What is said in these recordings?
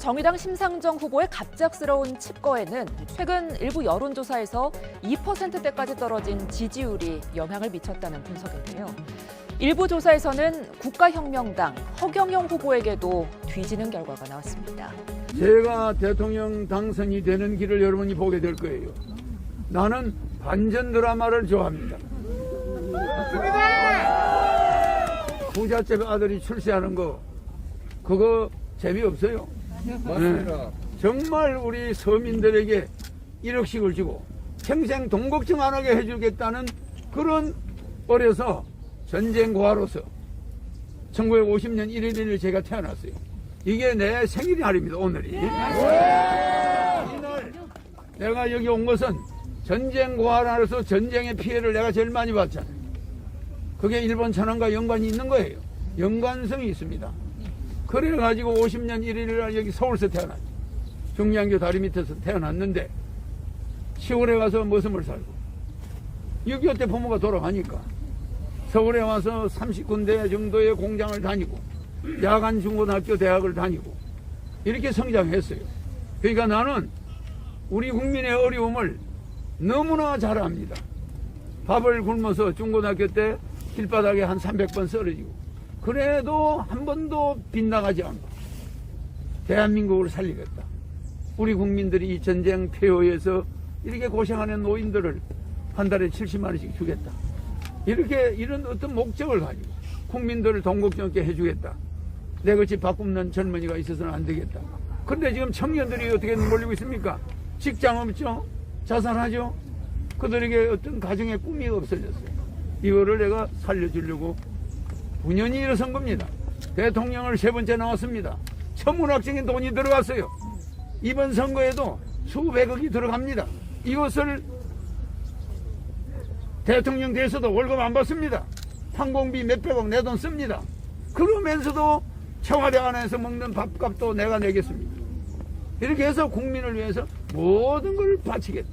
정의당 심상정 후보의 갑작스러운 칩거에는 최근 일부 여론조사에서 2%대까지 떨어진 지지율이 영향을 미쳤다는 분석인데요. 일부 조사에서는 국가혁명당 허경영 후보에게도 뒤지는 결과가 나왔습니다. 제가 대통령 당선이 되는 길을 여러분이 보게 될 거예요. 나는 반전 드라마를 좋아합니다. 부잣집 아들이 출세하는 거 그거 재미없어요. 맞습니다. 정말 우리 서민들에게 1억씩을 주고 평생 돈 걱정 안 하게 해주겠다는 그런 어려서 전쟁 고아로서 1950년 1월 1일 제가 태어났어요. 이게 내 생일 날입니다, 오늘이. 이날 내가 여기 온 것은 전쟁 고아로서 전쟁의 피해를 내가 제일 많이 봤잖아요. 그게 일본 천황과 연관이 있는 거예요. 연관성이 있습니다. 그래가지고 50년 1일 날 여기 서울서 태어났죠. 중량교 다리 밑에서 태어났는데 시골에 가서 머슴을 살고 6.25 때 부모가 돌아가니까 서울에 와서 30군데 정도의 공장을 다니고 야간 중고등학교 대학을 다니고 이렇게 성장했어요. 그러니까 나는 우리 국민의 어려움을 너무나 잘 압니다. 밥을 굶어서 중고등학교 때 길바닥에 한 300번 쓰러지고 그래도 한 번도 빗나가지 않고 대한민국을 살리겠다. 우리 국민들이 이 전쟁 폐허에서 이렇게 고생하는 노인들을 한 달에 70만 원씩 주겠다. 이렇게 이런 어떤 목적을 가지고 국민들을 없게 해주겠다. 내 것이 바꿈는 젊은이가 있어서는 안 되겠다. 그런데 지금 청년들이 어떻게 몰리고 있습니까? 직장 없죠? 자살하죠? 그들에게 어떤 가정의 꿈이 없어졌어요. 이거를 내가 살려주려고 9년이 일어선 겁니다. 대통령을 세 번째 나왔습니다. 천문학적인 돈이 들어갔어요. 이번 선거에도 수백억이 들어갑니다. 이것을 대통령 돼서도 월급 안 받습니다. 항공비 몇백억 내 돈 씁니다. 그러면서도 청와대 안에서 먹는 밥값도 내가 내겠습니다. 이렇게 해서 국민을 위해서 모든 걸 바치겠다.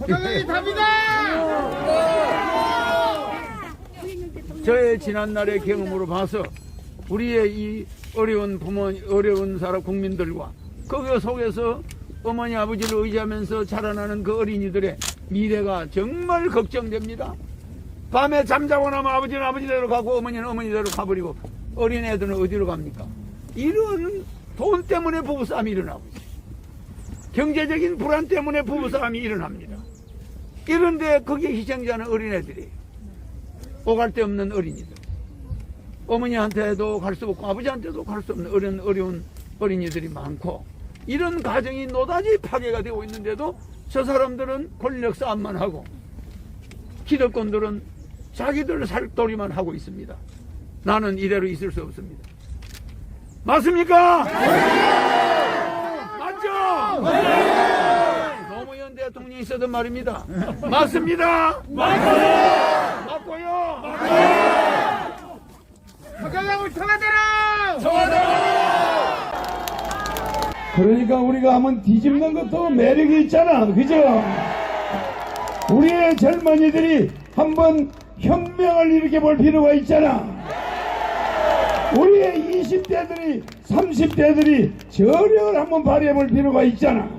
호강이 답이다! 저의 지난날의 경험으로 봐서 우리의 이 어려운 부모, 어려운 사람 국민들과 그 속에서 어머니 아버지를 의지하면서 자라나는 그 어린이들의 미래가 정말 걱정됩니다. 밤에 잠자고 나면 아버지는 아버지대로 가고 어머니는 어머니대로 가버리고 어린애들은 어디로 갑니까? 이런 돈 때문에 부부싸움이 일어나고. 경제적인 불안 때문에 부부싸움이 일어납니다. 이런데 거기에 희생자는 어린애들이에요. 오갈 데 없는 어린이들. 어머니한테도 갈 수 없고 아버지한테도 갈 수 없는 어려운, 어려운 어린이들이 많고 이런 가정이 노다지 파괴가 되고 있는데도 저 사람들은 권력 싸움만 하고 기득권들은 자기들 살도리만 하고 있습니다. 나는 이대로 있을 수 없습니다. 맞습니까? 맞죠? 노무현 대통령이 쓰던 말입니다. 맞습니다. 맞고요. 호강을 청와대로! 그러니까 우리가 한번 뒤집는 것도 매력이 있잖아. 그죠? 우리의 젊은이들이 한번 혁명을 일으켜 볼 필요가 있잖아. 우리의 20대들이, 30대들이 저력을 한번 발휘해 볼 필요가 있잖아.